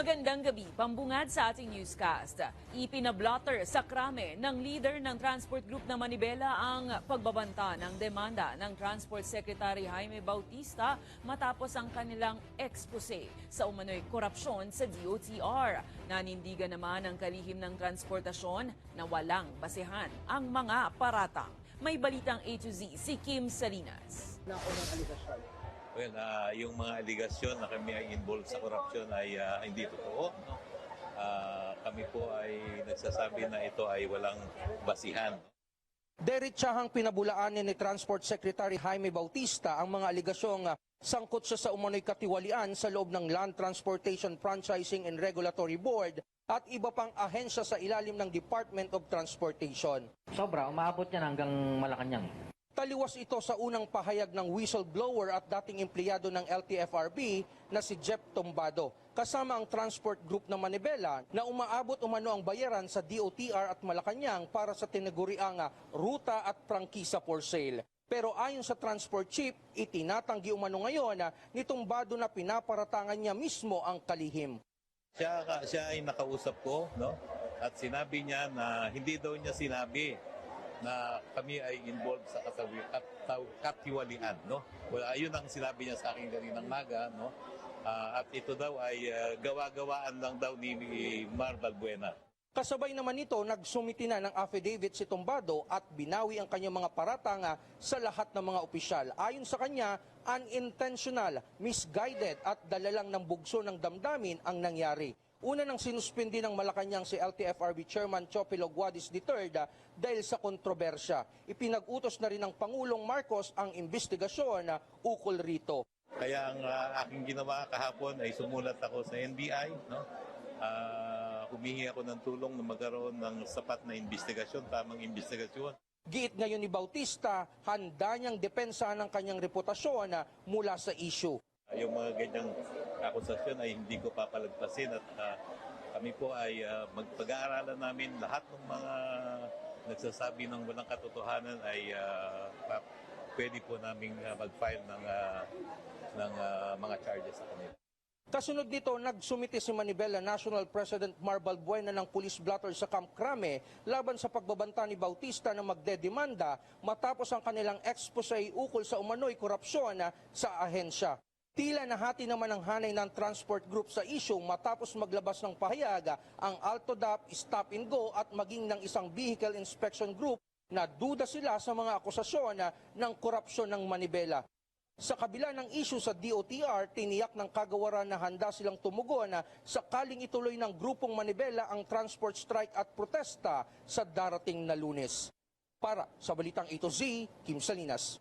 Magandang gabi, pambungad sa ating newscast. Ipinablotter sa krame ng leader ng Transport Group na Manibela ang pagbabanta ng demanda ng Transport Secretary Jaime Bautista matapos ang kanilang expose sa umano'y korupsyon sa DOTR. Nanindigan naman ang kalihim ng transportasyon na walang basehan ang mga paratang. May balitang A to Z si Kim Salinas. Well, ah, yung mga aligasyon na kami ay involved sa korupsyon ay ah, hindi totoo. No? Ah, kami po ay nagsasabi na ito ay walang basihan. Derechahang pinabulaanin ni Transport Secretary Jaime Bautista ang mga aligasyong sangkot siya sa umano'y katiwalian sa loob ng Land Transportation Franchising and Regulatory Board at iba pang ahensya sa ilalim ng Department of Transportation. Sobra, umabot yan hanggang Malacanang. Taliwas ito sa unang pahayag ng whistleblower at dating empleyado ng LTFRB na si Jeff Tombado kasama ang transport group ng Manibela na umaabot umano ang bayaran sa DOTR at Malacanang para sa tinaguriang ah, ruta at prangkisa for sale. Pero ayon sa transport chief, itinatanggi umano ngayon na nitong bado na pinaparatangan niya mismo ang kalihim. Siya, siya ay nakausap ko, no? At sinabi niya na hindi daw niya sinabi na kami ay involved sa katawi, kataw- katiwalian, no? Well, ayun ang sinabi niya sa akin kaninang maga, no? Ah, at ito daw ay ah, gawa-gawaan lang daw ni, ni Mar Balbuena. Kasabay naman nito, nagsumiti na ng affidavit si Tombado at binawi ang kanyang mga paratanga sa lahat ng mga opisyal. Ayon sa kanya, unintentional, misguided at dalalang ng bugso ng damdamin ang nangyari. Una nang sinuspindi ng Malacanang si LTFRB Chairman Chopilo Guadis III dahil sa kontrobersya. Ipinag-utos na rin ng Pangulong Marcos ang investigasyon na ukol rito. Kaya ang ah, aking ginawa kahapon ay sumulat ako sa NBI, no? Ah, humingi ako ng tulong na magkaroon ng sapat na investigasyon, tamang investigasyon. Giit ngayon ni Bautista, handa niyang depensahan ang kanyang reputasyon na mula sa issue. Yung mga ganyang akusasyon ay hindi ko papalagpasin at ah, kami po ay ah, magpag-aaralan namin lahat ng mga nagsasabi ng walang katotohanan ay pa- pwede po namin ah, mag-file ng, ah, ng ah, mga charges sa kanila. Kasunod nito, nagsumiti si Manibela National President Marbal Buena ng police blotter sa Camp Crame laban sa pagbabanta ni Bautista na magdedemanda matapos ang kanilang expose ukol sa umano'y korupsyon sa ahensya. Tila nahati naman ang hanay ng transport group sa issue matapos maglabas ng pahayag ang AltoDAP, Stop and Go at maging ng isang vehicle inspection group na duda sila sa mga akusasyon ng korupsyon ng Manibela. Sa kabila ng issue sa DOTR, tiniyak ng kagawaran na handa silang tumugon sakaling ituloy ng grupong Manibela ang transport strike at protesta sa darating na lunes. Para sa Balitang Ito Z, Kim Salinas.